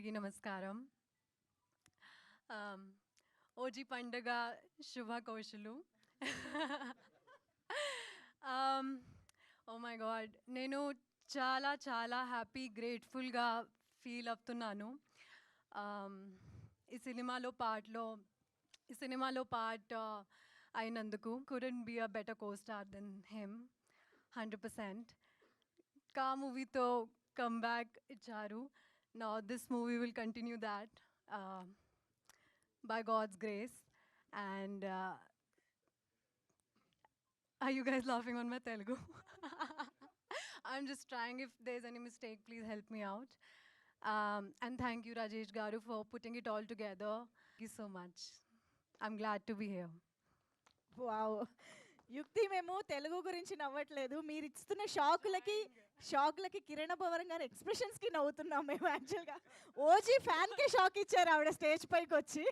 అందరికీ నమస్కారం. ఓజీ పండుగ శుభాకాంక్షలు. ఓ మై గాడ్ నేను చాలా చాలా హ్యాపీ గ్రేట్ఫుల్గా ఫీల్ అవుతున్నాను. ఈ సినిమాలో పాటలో ఈ సినిమాలో పాట అయినందుకు couldn't be a better co star than him hundred percent కా మూవీతో కమ్బ్యాక్ ఇచ్చారు. బ్యాక్ ఇచ్చారు నా this movie will continue that by God's grace and are you guys laughing on my Telugu? I'm just trying. If there's any mistake, please help me out. Um, and thank you, Rajesh Garu, for putting it all together. Thank you so much. I'm glad to be here. Wow Yukti మేము తెలుగు గురించి నవ్వట్లేదు మీరు ఇస్తున్న షాకులకి షాక్లకి కిరణ పవన్ గారి ఎక్స్ప్రెషన్స్కి నవ్వుతున్నాం మేము యాక్చువల్గా OG ఫ్యాన్కి shock ఇచ్చారు ఆవిడ stage పైకి వచ్చి